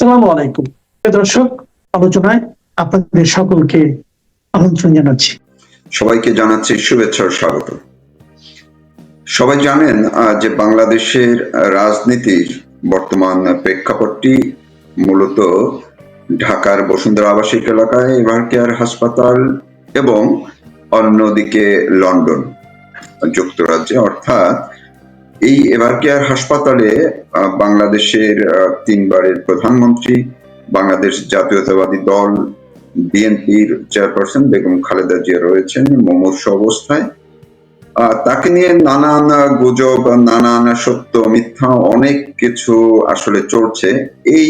আসসালামু আলাইকুম। দর্শক, আলোচনায় আপনাদের সকলকে আমন্ত্রণ জানাচ্ছি। সবাইকে জানাচ্ছি শুভেচ্ছা ও স্বাগত। সবাই জানেন যে বাংলাদেশের রাজনীতির বর্তমান প্রেক্ষাপটটি মূলত ঢাকার বসুন্ধরা আবাসিক এলাকায় এভার কেয়ার হাসপাতাল এবং অন্যদিকে লন্ডন, যুক্তরাজ্যে। অর্থাৎ এই এভার কেয়ার হাসপাতালে বাংলাদেশের তিনবারের প্রধানমন্ত্রী, বাংলাদেশ জাতীয়তাবাদী দল, বিএনপির চেয়ারপারসন বেগম খালেদা জিয়া রয়েছেন মুমূর্ষ অবস্থায়। তাকে নিয়ে নানান গুজব, নানান সত্য, মিথ্যা অনেক কিছু আসলে চলছে। এই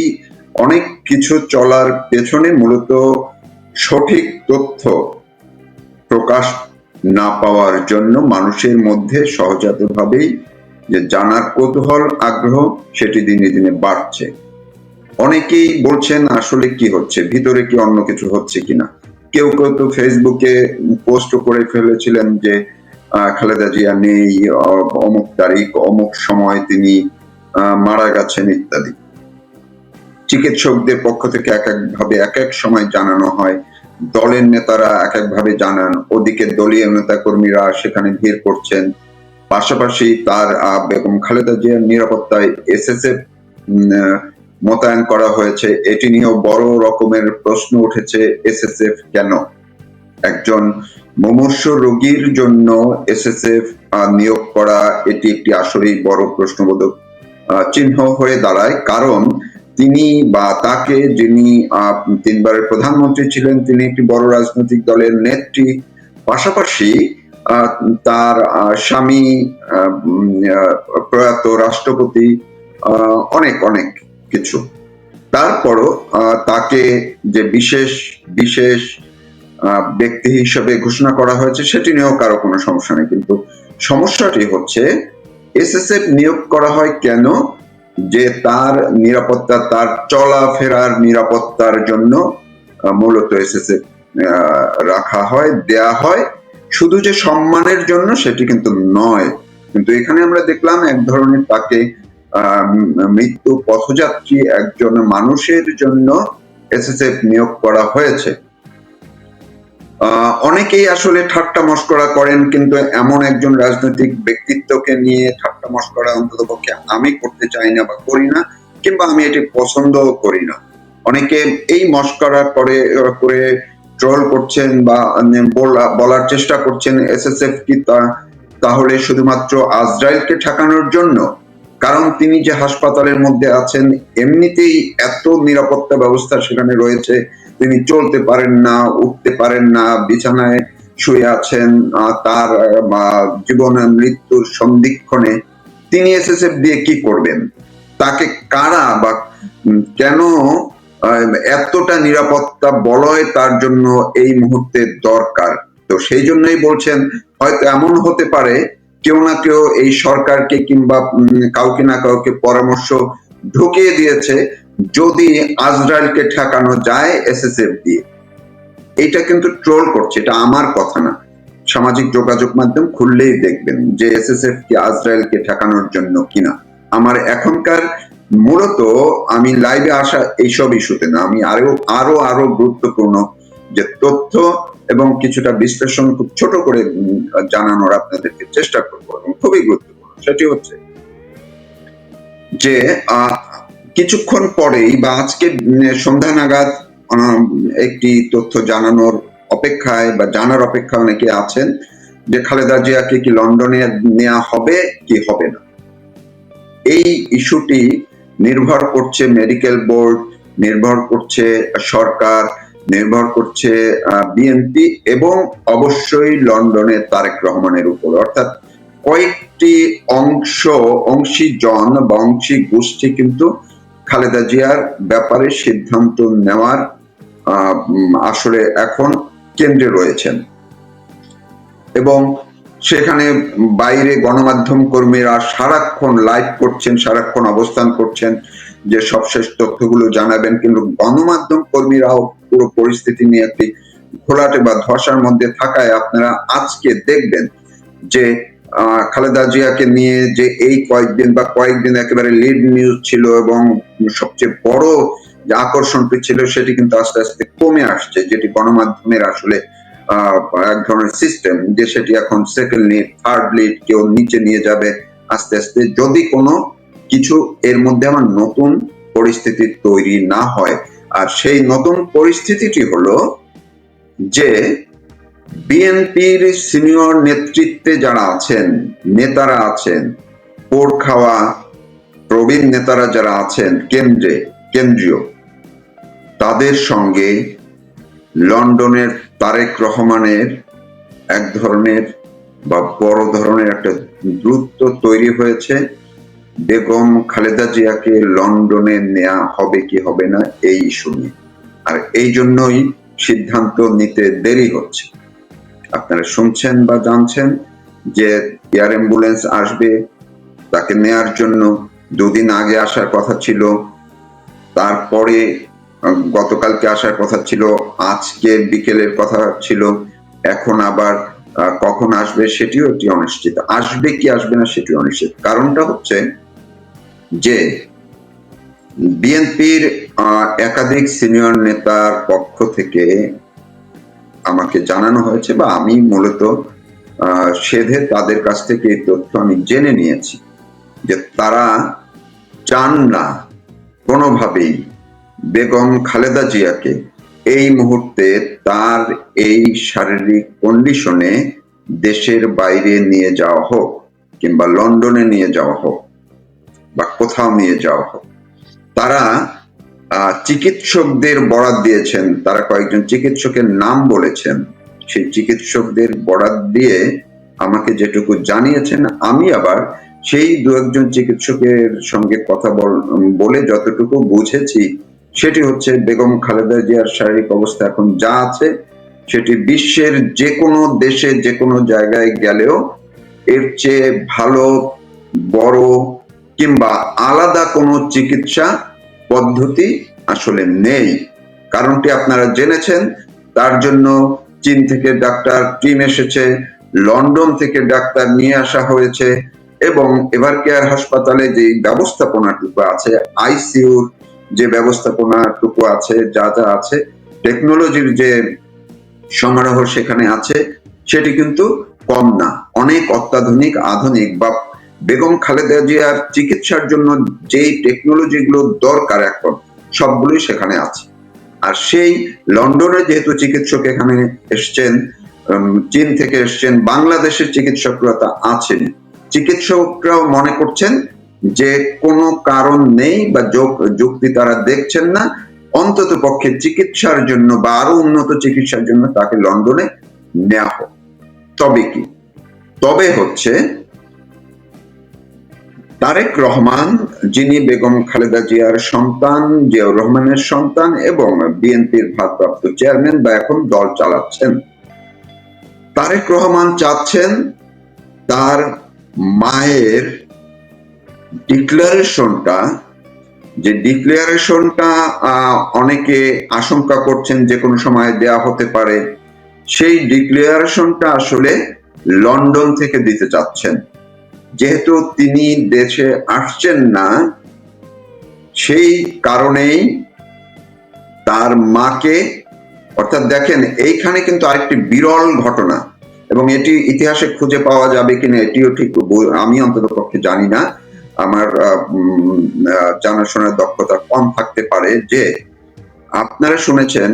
অনেক কিছু চলার পেছনে মূলত সঠিক তথ্য প্রকাশ না পাওয়ার জন্য মানুষের মধ্যে সহজাতভাবেই যে জানার কৌতূহল, আগ্রহ, সেটি দিনে দিনে বাড়ছে। অনেকেই বলছেন, আসলে কি হচ্ছে? ভিতরে কি অন্য কিছু হচ্ছে কিনা? কেউ কেউ তো ফেসবুকে পোস্ট করে ফেলেছিলেন যে খালেদা জিয়া নেই অমুক তারিখ, অমুক সময় তিনি মারা গেছেন ইত্যাদি। চিকিৎসকদের পক্ষ থেকে এক এক ভাবে এক এক সময় জানানো হয়। দলের নেতারা এক এক ভাবে জানান। ওদিকে দলীয় নেতা কর্মীরা সেখানে ভিড় করছেন। পাশাপাশি তার বেগম খালেদা জিয়ার নিরাপত্তায় এস এস এসএসএফ মোতায়েন করা হয়েছে। এটি নিয়েও বড় রকমের প্রশ্ন উঠেছে এসএসএফ কেন? একজন মুমূর্ষ রোগীর জন্য এসএসএফ নিয়োগ করা এটি একটি আসলেই বড় প্রশ্নবোধক চিহ্ন হয়ে দাঁড়ায়। কারণ তিনি বা তাকে যিনি তিনবারের প্রধানমন্ত্রী ছিলেন, তিনি একটি বড় রাজনৈতিক দলের নেত্রী। পাশাপাশি তার স্বামী প্রয়াত রাষ্ট্রপতি অনেক অনেক কিছু। তারপরও তাকে যে বিশেষ বিশেষ ব্যক্তি হিসেবে ঘোষণা করা হয়েছে, সেটি নিয়েও কারও কোনো সমস্যা নেই। কিন্তু সমস্যাটি হচ্ছে, এসএসএফ নিয়োগ করা হয় কেন? যে তার নিরাপত্তা, তার চলাফেরার নিরাপত্তার জন্য মূলত এসএসএফ রাখা হয়, দেয়া হয়। শুধু যে সম্মানের জন্য সেটি কিন্তু নয়। কিন্তু এখানে আমরা দেখলাম এক ধরনের তাকে মৃত্যু পথযাত্রী একজন মানুষের জন্য এসএসএফ নিয়োগ করা হয়েছে। অনেকেই আসলে ঠাট্টা মস্করা করেন, কিন্তু এমন একজন রাজনৈতিক ব্যক্তিত্বকে নিয়ে ঠাট্টা মস্করা অন্তত পক্ষে আমি করতে চাই না বা করি না, কিংবা আমি এটি পছন্দ করি না। অনেকে এই মস্করা করে করে ট্রল করছেন বা বলার চেষ্টা করছেন এসএসএফ কি তাহলে শুধুমাত্র আজরাইলকে ঠেকানোর জন্য? কারণ তিনি যে হাসপাতালের মধ্যে আছেন, এমনিতেই এত নিরাপত্তা ব্যবস্থা সেখানে রয়েছে। তিনি চলতে পারেন না, উঠতে পারেন না, বিছানায় শুয়ে আছেন তার জীবন, মৃত্যুর সন্ধিক্ষণে। তিনি এসএসএফ দিয়ে কি করবেন? তাকে কারা বা কেন এতটা নিরাপত্তা বলয় তার জন্য এই মুহূর্তে দরকার। তো সেই জন্যই বলছেন, হয়তো এমন হতে পারে, কেউ না কেউ এই সরকারকে কিংবা কাউকে না কাউকে পরামর্শ ঢুকিয়ে দিয়েছে, যদি আজরায়েলকে ঠেকানো যায় এসএসএফ দিয়ে। এটা কিন্তু ট্রোল করছে, এটা আমার কথা না। সামাজিক যোগাযোগ মাধ্যম খুললেই দেখবেন যে এসএসএফ কি আজরায়েলকে ঠেকানোর জন্য কিনা। আমার এখনকার মূলত আমি লাইভে আসা এইসব ইস্যুতে না, আমি আরও আরও আরও গুরুত্বপূর্ণ যে তথ্য এবং কিছুটা বিশ্লেষণ খুব ছোট করে জানানোর আপনাদেরকে চেষ্টা করব এবং খুবই গুরুত্বপূর্ণ। সেটি হচ্ছে যে কিছুক্ষণ পরেই বা আজকে সন্ধ্যা নাগাদ একটি তথ্য জানানোর অপেক্ষায় বা জানার অপেক্ষায় অনেকে আছেন যে খালেদা জিয়াকে কি লন্ডনে নেওয়া হবে, কি হবে না। এই ইস্যুটি নির্ভর করছে মেডিকেল বোর্ড নির্ভর করছে সরকার, নির্ভর করছে বিএনপি এবং অবশ্যই লন্ডনে তারেক রহমানের উপর। অর্থাৎ কয়েকটি অংশ, অংশীজন বা অংশী গোষ্ঠী কিন্তু খালেদা জিয়ার ব্যাপারে সিদ্ধান্ত নেওয়ার আসলে এখন কেন্দ্রে রয়েছেন। এবং সেখানে বাইরে গণমাধ্যম কর্মীরা সারাক্ষণ লাইভ করছেন, সারাক্ষণ অবস্থান করছেন যে সবশেষ তথ্যগুলো জানাবেন। কিন্তু গণমাধ্যম কর্মীরাও পুরো পরিস্থিতি নিয়ে একটি ঘোলাটে বা ধসার মধ্যে থাকায় আপনারা আজকে দেখবেন যে খালেদা জিয়াকে নিয়ে যে এই কয়েকদিন বা কয়েকদিন একেবারে লিড নিউজ ছিল এবং সবচেয়ে বড় যে আকর্ষণটি ছিল সেটি কিন্তু আস্তে আস্তে কমে আসছে, যেটি গণমাধ্যমের আসলে এক ধরনের সিস্টেম যে সেটি এখন সেকেন্ড লিড থার্ড লিড কেউ নিচে নিয়ে যাবে আস্তে আস্তে। যদি কোনো কিছু এর মধ্যে আমার নতুন পরিস্থিতি তৈরি না হয়, আর সেই নতুন পরিস্থিতিটি হলো যে বিএনপির সিনিয়র নেতৃত্বে যারা আছেন, নেতারা আছেন, পোড় খাওয়া প্রবীণ নেতারা যারা আছেন, কেন্দ্রে, কেন্দ্রীয়, তাদের সঙ্গে লন্ডনের তারেক রহমানের এক ধরনের বা বড় ধরনের একটা দূরত্ব তৈরি হয়েছে। বেগম খালেদা জিয়াকে লন্ডনে নেওয়া হবে কি হবে না, এই ইস্যু নিয়ে। আর এই জন্যই সিদ্ধান্ত নিতে দেরি হচ্ছে। আপনারা শুনছেন বা জানছেন যে এয়ার অ্যাম্বুলেন্স আসবে, তাকে নেয়ার জন্য দুদিন আগে আসার কথা ছিল। তারপরে গতকালকে আসার কথা ছিল, আজকে বিকেলের কথা ছিল, এখন আবার কখন আসবে সেটিও একটি অনিশ্চিত। আসবে কি আসবে না সেটি অনিশ্চিত। কারণটা হচ্ছে যে বিএনপির একাধিক সিনিয়র নেতার পক্ষ থেকে আমাকে জানানো হয়েছে বা আমি মূলত সেধে তাদের কাছ থেকে এই তথ্য আমি জেনে নিয়েছি যে তারা চান না কোনোভাবেই বেগম খালেদা জিয়াকে এই মুহূর্তে তার এই শারীরিক কন্ডিশনে দেশের বাইরে নিয়ে যাওয়া হোক কিংবা লন্ডনে নিয়ে যাওয়া হোক বা কোথাও নিয়ে যাওয়া হোক। তারা চিকিৎসকদের বরাদ দিয়েছেন, তারা কয়েকজন চিকিৎসকের নাম বলেছেন। সেই চিকিৎসকদের বরাদ দিয়ে আমাকে যেটুকু জানিয়েছেন, আমি আবার সেই দু একজন চিকিৎসকের সঙ্গে কথা বল- বলে যতটুকু বুঝেছি সেটি হচ্ছে বেগম খালেদা জিয়ার শারীরিক অবস্থা এখন যা আছে, সেটি বিশ্বের যে কোনো দেশে যে কোনো জায়গায় গেলেও এর চেয়ে ভালো, বড় কিংবা আলাদা কোনো চিকিৎসা পদ্ধতি আসলে নেই। কারণটি আপনারা জেনেছেন, তার জন্য চীন থেকে ডাক্তার টিম এসেছে, লন্ডন থেকে ডাক্তার নিয়ে আসা হয়েছে এবং এভার কেয়ার হাসপাতালে যে ব্যবস্থাপনাটুকু আছে, আইসিইউর যে ব্যবস্থাপনাটুকু আছে, যা যা আছে টেকনোলজির যে সমারোহ সেখানে আছে, সেটি কিন্তু কম না। অনেক অত্যাধুনিক, আধুনিক বা বেগম খালেদা জিয়ার চিকিৎসার জন্য যেই টেকনোলজি গুলো দরকার এখন, সবগুলোই সেখানে আছে। আর সেই লন্ডনে যেহেতু চিকিৎসক এখানে এসছেন চীন থেকে এসছেন, বাংলাদেশের চিকিৎসকরা তা আছেন। চিকিৎসকরাও মনে করছেন যে কোনো কারণ নেই বা যুক্তি তারা দেখছেন না, অন্তত পক্ষে চিকিৎসার জন্য বা আরও উন্নত চিকিৎসার জন্য তাকে লন্ডনে নেওয়া হোক। তবে কি? তবে হচ্ছে তারেক রহমান, যিনি বেগম খালেদা জিয়ার সন্তান, জিয়াউর রহমানের সন্তান এবং বিএনপির ভারপ্রাপ্ত চেয়ারম্যান বা এখন দল চালাচ্ছেন, তারেক রহমান চাচ্ছেন তার মায়ের ডিক্লারেশনটা যে ডিক্লারেশনটা অনেকে আশঙ্কা করছেন যে কোনো সময় দেয়া হতে পারে, সেই ডিক্লারেশনটা আসলে লন্ডন থেকে দিতে চাচ্ছেন। যেহেতু তিনি দেশে আসছেন না, সেই কারণেই তার মাকে, অর্থাৎ দেখেন, এইখানে কিন্তু আরেকটি বিরল ঘটনা, এবং এটি ইতিহাসে খুঁজে পাওয়া যাবে কিনা এটিও ঠিক আমি অন্তত পক্ষে জানি না। আমার জানাশোনার দক্ষতা কম থাকতে পারে যে, আপনারা শুনেছেন,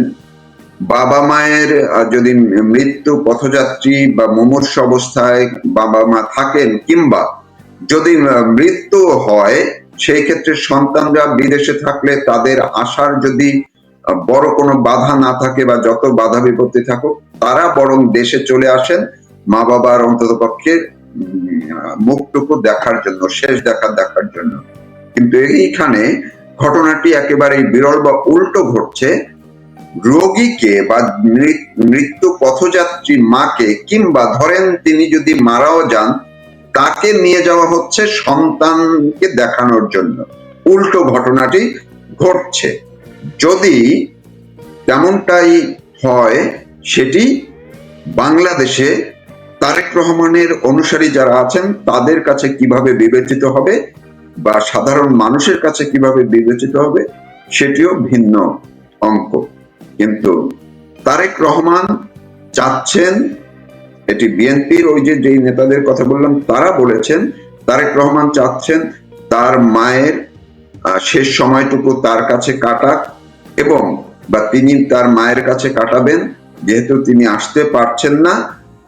বাবা মায়ের যদি মৃত্যু পথযাত্রী বা মুমূর্ষ অবস্থায় বাবা মা থাকেন, কিংবা যদি মৃত্যু হয়, সেই ক্ষেত্রে সন্তানরা বিদেশে থাকলে তাদের আসার যদি বড় কোনো বাধা না থাকে বা যত বাধা বিপত্তি থাকুক, তারা বরং দেশে চলে আসেন মা বাবার অন্তত পক্ষে মুখটুকু দেখার জন্য, শেষ দেখা দেখার জন্য। কিন্তু এইখানে ঘটনাটি একেবারে বিরল বা উল্টো ঘটছে। রোগীকে বা মৃত্যু পথযাত্রী মাকে কিংবা ধরেন তিনি যদি মারাও যান, তাকে নিয়ে যাওয়া হচ্ছে সন্তানকে দেখানোর জন্য। উল্টো ঘটনাটি ঘটছে। যদি তেমনটাই হয়, সেটি বাংলাদেশে তারেক রহমানের অনুসারী যারা আছেন, তাদের কাছে কীভাবে বিবেচিত হবে বা সাধারণ মানুষের কাছে কীভাবে বিবেচিত হবে, সেটিও ভিন্ন অঙ্ক। কিন্তু তারেক রহমান চাচ্ছেন, এটি বিএনপির ওই যে যেই নেতাদের কথা বললাম, তারা বলেছেন, তারেক রহমান চাচ্ছেন তার মায়ের শেষ সময়টুকু তার কাছে কাটাক এবং বা তিনি তার মায়ের কাছে কাটাবেন, যেহেতু তিনি আসতে পারছেন না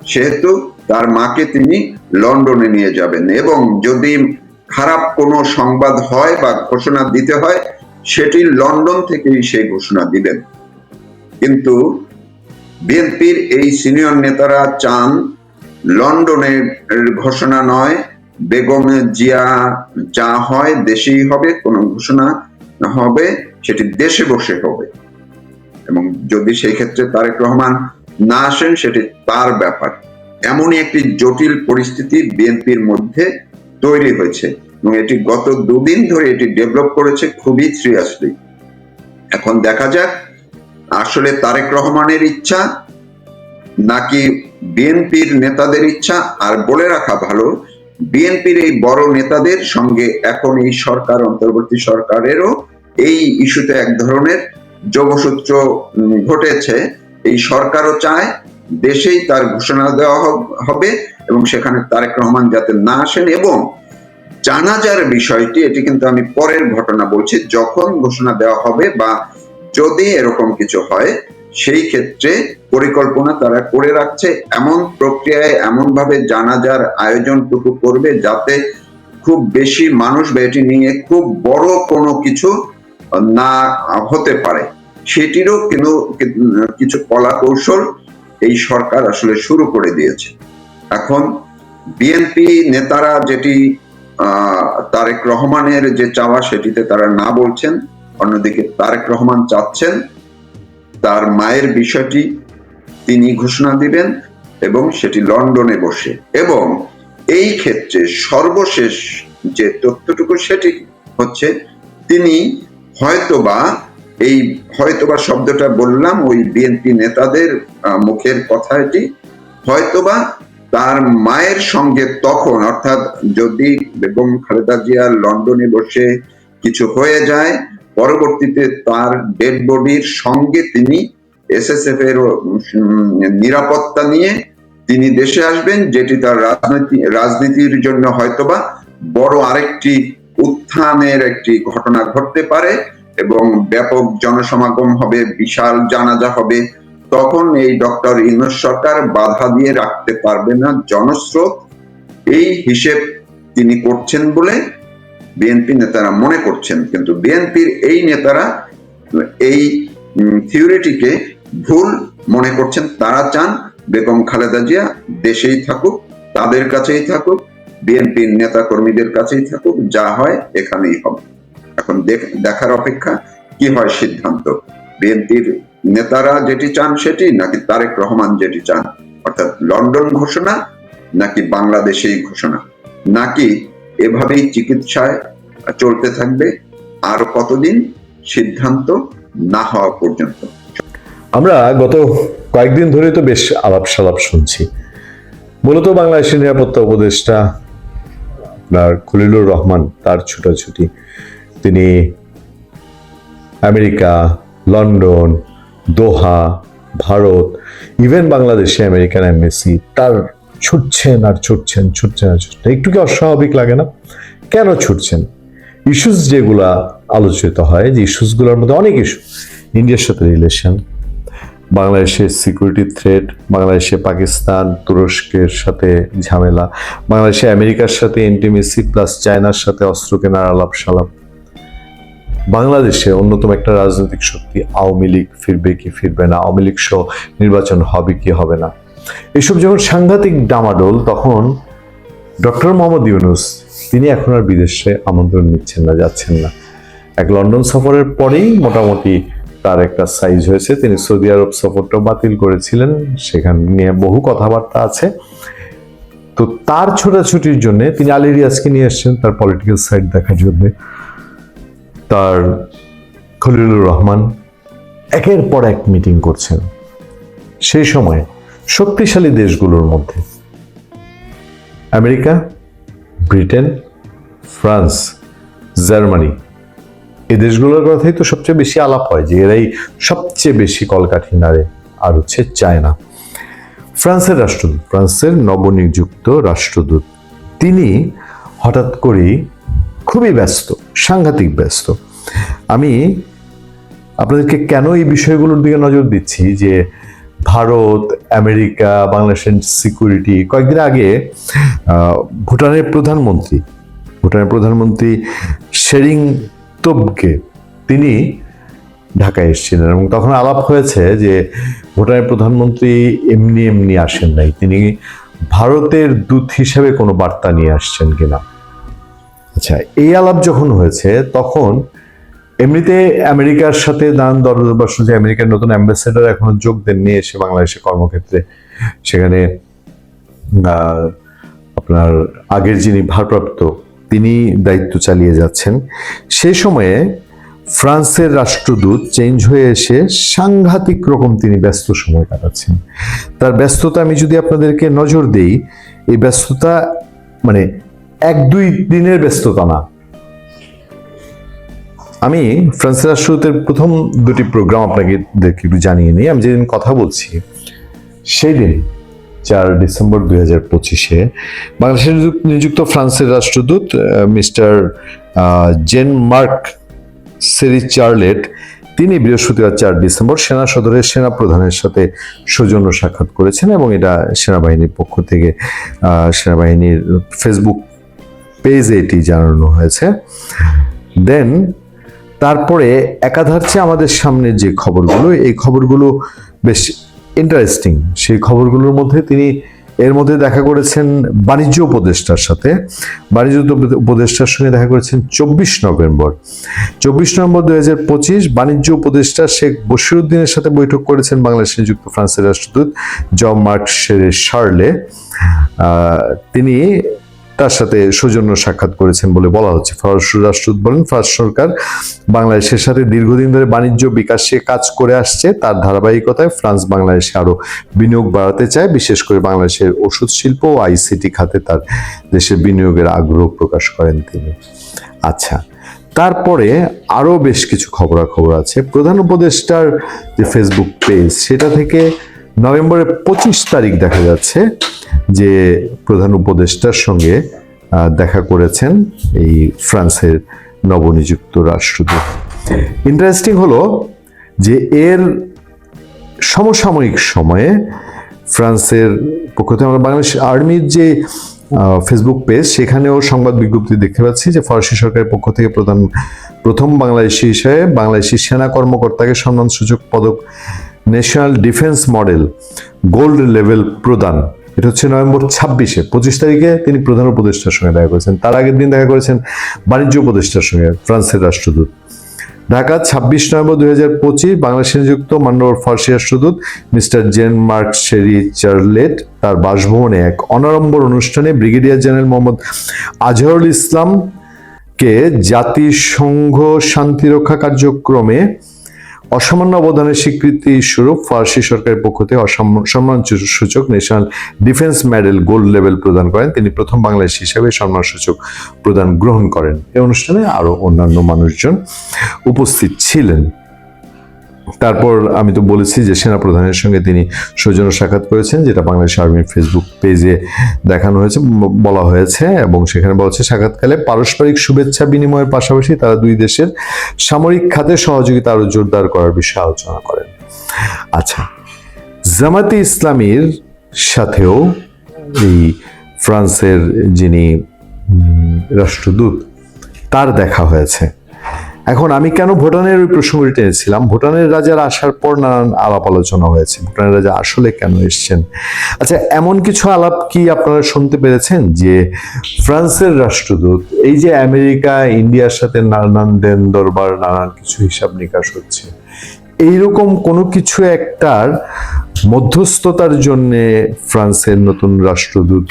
সেহেতু তার মাকে তিনি লন্ডনে নিয়ে যাবেন এবং যদি খারাপ কোনো সংবাদ হয় বা ঘোষণা দিতে হয়, সেটি লন্ডন থেকেই সেই ঘোষণা দিবেন। কিন্তু বিএনপির এই সিনিয়র নেতারা চান লন্ডনের ঘোষণা নয়, বেগম জিয়া যা হয় দেশেই হবে, কোনো ঘোষণা হবে, সেটি দেশে বসে হবে। এবং যদি সেই ক্ষেত্রে তারেক রহমান না আসেন সেটি তার ব্যাপার। এমনই একটি জটিল পরিস্থিতি বিএনপির মধ্যে তৈরি হয়েছে এবং এটি গত দুদিন ধরে এটি ডেভেলপ করেছে খুবই সিরিয়াসলি। এখন দেখা যাক, আসলে তারেক রহমানের ইচ্ছা নাকি বিএনপির নেতাদের ইচ্ছা, আর বলে রাখা ভালো, বিএনপির এই বড় নেতাদের সঙ্গে এখন এই সরকার, অন্তর্বর্তী সরকারেরও এই ইস্যুতে এক ধরনের যোগসূত্র ঘটেছে। এই সরকারও চায় দেশেই তার ঘোষণা দেওয়া হবে এবং সেখানে তারেক রহমান যাতে না আসেন এবং জানাজার বিষয়টি, এটি কিন্তু আমি পরের ঘটনা বলছি, যখন ঘোষণা দেওয়া হবে বা যদি এরকম কিছু হয়, সেই ক্ষেত্রে পরিকল্পনা তারা করে রাখছে, এমন প্রক্রিয়ায় এমন ভাবে জানাজার আয়োজনটুকু করবে যাতে খুব বেশি মানুষ বা এটি নিয়ে খুব বড় কোনো কিছু না হতে পারে। সেটিরও কিন্তু কিছু কলা কৌশল এই সরকার আসলে শুরু করে দিয়েছে। এখন বিএনপি নেতারা যেটি তারেক রহমানের যে চাওয়া সেটিতে তারা না বলছেন, অন্যদিকে তারেক রহমান চাচ্ছেন, তার মায়ের বিষয়টি তিনি ঘোষণা দিবেন এবং সেটি লন্ডনে বসে। এবং এই ক্ষেত্রে সর্বশেষ যে তথ্যটুকু সেটি হচ্ছে, তিনি হয়তোবা এই হয়তোবা শব্দটা বললাম ওই বিএনপি নেতাদের মুখের কথা এটি হয়তোবা তার মায়ের সঙ্গে তখন, অর্থাৎ যদি বেগম খালেদা জিয়া লন্ডনে বসে কিছু হয়ে যায়, পরবর্তীতে তার ডেড বডির সঙ্গে তিনি এসএসএফ এর নিরাপত্তা নিয়ে তিনি দেশে আসবেন, যেটি তার রাজনীতি, রাজনীতির জন্য হয়তোবা বড় আরেকটি উত্থানের একটি ঘটনা ঘটতে পারে। এবং ব্যাপক জনসমাগম হবে, বিশাল জানাজা হবে, তখন এই ডক্টর ইউনুস সরকার বাধা দিয়ে রাখতে পারবে না জনস্রোত। এই হিসেব তিনি করছেন বলে বিএনপি নেতারা মনে করছেন। কিন্তু বিএনপির এই নেতারা এই থিওরিটিকে ভুল মনে করছেন। তারা চান বেগম খালেদা জিয়া দেশেই থাকুক, তাদের কাছেই থাকুক, বিএনপির নেতা কর্মীদের কাছেই থাকুক, যা হয় এখানেই হবে। এখন দেখার অপেক্ষা কি হয় সিদ্ধান্ত? বিএনপির নেতারা যেটি চান সেটি, নাকি তারেক রহমান যেটি চান? অর্থাৎ লন্ডন ঘোষণা, নাকি বাংলাদেশেই ঘোষণা? নাকি এভাবেই চিকিৎসায় চলতে থাকবে আর কতদিন সিদ্ধান্ত না হওয়া পর্যন্ত? আমরা গত কয়েকদিন ধরে তো বেশ আলাপ সালাপ শুনছি। মূলত বাংলাদেশের নিরাপত্তা উপদেষ্টা খলিলুর রহমান, তার ছুটাছুটি। তিনি America, London, Doha, Bharat even বাংলাদেশে আমেরিকান এমবেসি, তার ছুটছেন আর ছুটছেন ছুটছেন আর ছুটছেন। একটু কি অস্বাভাবিক লাগে না? কেন ছুটছেন? ইস্যুস যেগুলা আলোচিত হয়, যে ইস্যুসগুলোর মধ্যে অনেক ইস্যু ইন্ডিয়ার সাথে রিলেশন বাংলাদেশের সিকিউরিটি থ্রেট বাংলাদেশে পাকিস্তান, তুরস্কের সাথে ঝামেলা, বাংলাদেশে আমেরিকার সাথে এন্টিমেসি প্লাস চায়নার সাথে অস্ত্র কেনার আলাপ সালাপ বাংলাদেশে অন্যতম একটা রাজনৈতিক শক্তি আওয়ামী লীগ, ফিরবে কি ফিরবে না, আওয়ামী লীগ সহ নির্বাচন হবে কি হবে না। এসব যখন সাংঘাতিক ডামাডোল, তখন ডক্টর মোহাম্মদ ইউনুস, তিনি এখন আর বিদেশে আমন্ত্রণ নিচ্ছেন না, যাচ্ছেন না। এক লন্ডন সফরের পরেই মোটামুটি তার একটা সাইজ হয়েছে। তিনি সৌদি আরব সফরটাও বাতিল করেছিলেন, সেখানে নিয়ে বহু কথাবার্তা আছে। তো তার ছোটাছুটির জন্য তিনি আলী রিয়াজকে নিয়ে এসছেন, তার পলিটিক্যাল সাইড দেখার জন্য। তার খলিলুর রহমান একের পর এক মিটিং করছেন। সেই সময় শক্তিশালী দেশগুলোর মধ্যে আমেরিকা, ব্রিটেন, ফ্রান্স, জার্মানি এই দেশগুলোর কথাই তো সবচেয়ে বেশি আলাপ হয় যে এরাই সবচেয়ে বেশি কলকাঠি নাড়ে আর হচ্ছে চায়না ফ্রান্সের রাষ্ট্রদূত, ফ্রান্সের নবনিযুক্ত রাষ্ট্রদূত, তিনি হঠাৎ করেই খুবই ব্যস্ত, সাংঘাতিক ব্যস্ত। আমি আপনাদেরকে কেন এই বিষয়গুলোর দিকে নজর দিচ্ছি যে ভারত, আমেরিকা, বাংলাদেশের সিকিউরিটি কয়েকদিন আগে ভুটানের প্রধানমন্ত্রী ভুটানের প্রধানমন্ত্রী শেরিং তোবকে তিনি ঢাকায় এসেছিলেন এবং তখন আলাপ হয়েছে যে ভুটানের প্রধানমন্ত্রী এমনি এমনি আসেন নাই। তিনি ভারতের দূত হিসেবে কোনো বার্তা নিয়ে আসছেন কিনা। আচ্ছা এই আলাপ যখন হয়েছে, তখন এমনিতে আমেরিকার সাথে দান দরদর্শ যে আমেরিকার নতুন অ্যাম্বাসেডার এখনও যোগ দেননি এসে বাংলাদেশে কর্মক্ষেত্রে। সেখানে আপনার আগের যিনি ভারপ্রাপ্ত, তিনি দায়িত্ব চালিয়ে যাচ্ছেন। সে সময়ে ফ্রান্সের রাষ্ট্রদূত চেঞ্জ হয়ে এসে সাংঘাতিক রকম তিনি ব্যস্ত সময় কাটাচ্ছেন। তার ব্যস্ততা আমি যদি আপনাদেরকে নজর দেই, এই ব্যস্ততা মানে এক, দুই দিনের ব্যস্ততা না। আমি ফ্রান্সের রাষ্ট্রদূতের প্রথম দুটি প্রোগ্রাম আপনাকে একটু জানিয়ে নিই। আমি যেদিন কথা বলছি সেই দিন চার ডিসেম্বর দুই হাজার পঁচিশে, বাংলাদেশের নিযুক্ত ফ্রান্সের রাষ্ট্রদূত mister Jean Marc Sere Charlet তিনি বৃহস্পতিবার চার ডিসেম্বর সেনা সদরের সেনা প্রধানের সাথে সৌজন্য সাক্ষাৎ করেছেন এবং এটা সেনাবাহিনীর পক্ষ থেকে সেনাবাহিনীর ফেসবুক পেজে এটি জানানো হয়েছে। দেন তারপরে একাধার চেয়ে আমাদের সামনে যে খবরগুলো, এই খবরগুলো বেশ ইন্টারেস্টিং সেই খবরগুলোর মধ্যে তিনি এর মধ্যে দেখা করেছেন বাণিজ্য উপদেষ্টার সাথে। বাণিজ্য উপ- উপদেষ্টার সঙ্গে দেখা করেছেন চব্বিশ নভেম্বর। চব্বিশ নভেম্বর দুই হাজার পঁচিশ বাণিজ্য উপদেষ্টা শেখ বশিরুদ্দিনের সাথে বৈঠক করেছেন বাংলাদেশে যুক্ত ফ্রান্সের রাষ্ট্রদূত জ মার্ক শেরে শার্লে। তিনি তার সাথে সৌজন্য সাক্ষাৎ করেছেন বলে বলা হচ্ছে। ফরাসি রাষ্ট্রদূত বলেন ফ্রান্স সরকার বাংলাদেশের সাথে দীর্ঘদিন ধরে বাণিজ্য বিকাশে কাজ করে আসছে। তার ধারাবাহিকতায় ফ্রান্স বাংলাদেশে আরও বিনিয়োগ বাড়াতে চায়। বিশেষ করে বাংলাদেশের ওষুধ শিল্প ও আইসিটি খাতে তার দেশের বিনিয়োগের আগ্রহ প্রকাশ করেন তিনি। আচ্ছা তারপরে আরও বেশ কিছু খবরাখবর আছে। প্রধান উপদেষ্টার যে ফেসবুক পেজ সেটা থেকে নভেম্বরের পঁচিশ তারিখ দেখা যাচ্ছে যে প্রধান উপদেষ্টার সঙ্গে দেখা করেছেন এই ফ্রান্সের নবনিযুক্ত রাষ্ট্রদূত। ইন্টারেস্টিং হলো যে এর সমসাময়িক সময়ে ফ্রান্সের পক্ষ থেকে আমরা বাংলাদেশ আর্মির যে ফেসবুক পেজ সেখানেও সংবাদ বিজ্ঞপ্তি দেখতে পাচ্ছি যে ফরাসি সরকারের পক্ষ থেকে প্রধান, প্রথম বাংলাদেশি হিসেবে বাংলাদেশি সেনা কর্মকর্তাকে সম্মানসূচক পদক national defence medal gold level প্রদান এটা হচ্ছে নভেম্বর ছাব্বিশে, পঁচিশ তারিখে তিনি প্রধান উপদেষ্টার সঙ্গে দেখা করেছেন। তার আগের দিন দেখা করেছেন বাণিজ্য উপদেষ্টার সঙ্গে, ফ্রান্সের রাষ্ট্রদূত। ঢাকা, ছাব্বিশ নভেম্বর দুই হাজার পঁচিশ, বাংলাদেশে নিযুক্ত মান্যবর ফরাসি রাষ্ট্রদূত mister Jean Marc Sere Charlet তার বাসভবনে এক অনাড়ম্বর অনুষ্ঠানে ব্রিগেডিয়ার জেনারেল মোহাম্মদ আজহারুল ইসলামকে জাতিসংঘ শান্তিরক্ষা কার্যক্রমে অসামান্য অবদানের স্বীকৃতি স্বরূপ ফরাসি সরকারের পক্ষ থেকে সম্মান সূচক national defence medal gold level প্রদান করেন। তিনি প্রথম বাংলাদেশ হিসেবে সম্মান সূচক প্রদান গ্রহণ করেন। এই অনুষ্ঠানে আরও অন্যান্য মানুষজন উপস্থিত ছিলেন। তারপর আমি তো বলেছি যে সেনা প্রধানের সঙ্গে তিনি সৌজন্য সাক্ষাৎ করেছেন, যেটা বাংলাদেশ আর্মির ফেসবুক পেজে দেখানো হয়েছে বলা হয়েছে, এবং সেখানে বলা হচ্ছে, সাক্ষাৎকালে পারস্পরিক শুভেচ্ছা বিনিময়ের পাশাপাশি তারা দুই দেশের সামরিক খাতে সহযোগিতা আরও জোরদার করার বিষয়ে আলোচনা করেন। আচ্ছা জামাতে ইসলামীর সাথেও এই ফ্রান্সের যিনি রাষ্ট্রদূত, তার দেখা হয়েছে। এখন আমি কেন ভুটানের ওই প্রসঙ্গটি টেনেছিলাম ভুটানের রাজার আসার পর নানান আলাপ আলোচনা হয়েছে। ভুটানের রাজা আসলে কেন এসছেন? আচ্ছা এমন কিছু আলাপ কি আপনারা শুনতে পেরেছেন যে ফ্রান্সের রাষ্ট্রদূত, এই যে আমেরিকা, ইন্ডিয়ার সাথে নানান দেন দরবার, নানান কিছু হিসাব নিকাশ হচ্ছে, এইরকম কোনো কিছু একটার মধ্যস্থতার জন্য ফ্রান্সের নতুন রাষ্ট্রদূত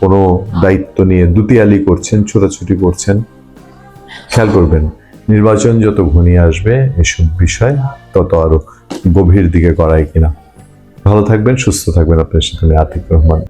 কোনো দায়িত্ব নিয়ে দুতিয়ালি করছেন, ছোটাছুটি করছেন? খেয়াল করবেন। নির্বাচন যত ঘনিয়ে আসবে এসব বিষয় তত আরও গভীর দিকে করায় কিনা। ভালো থাকবেন, সুস্থ থাকবেন। আপনার সাথে আতিক রহমান।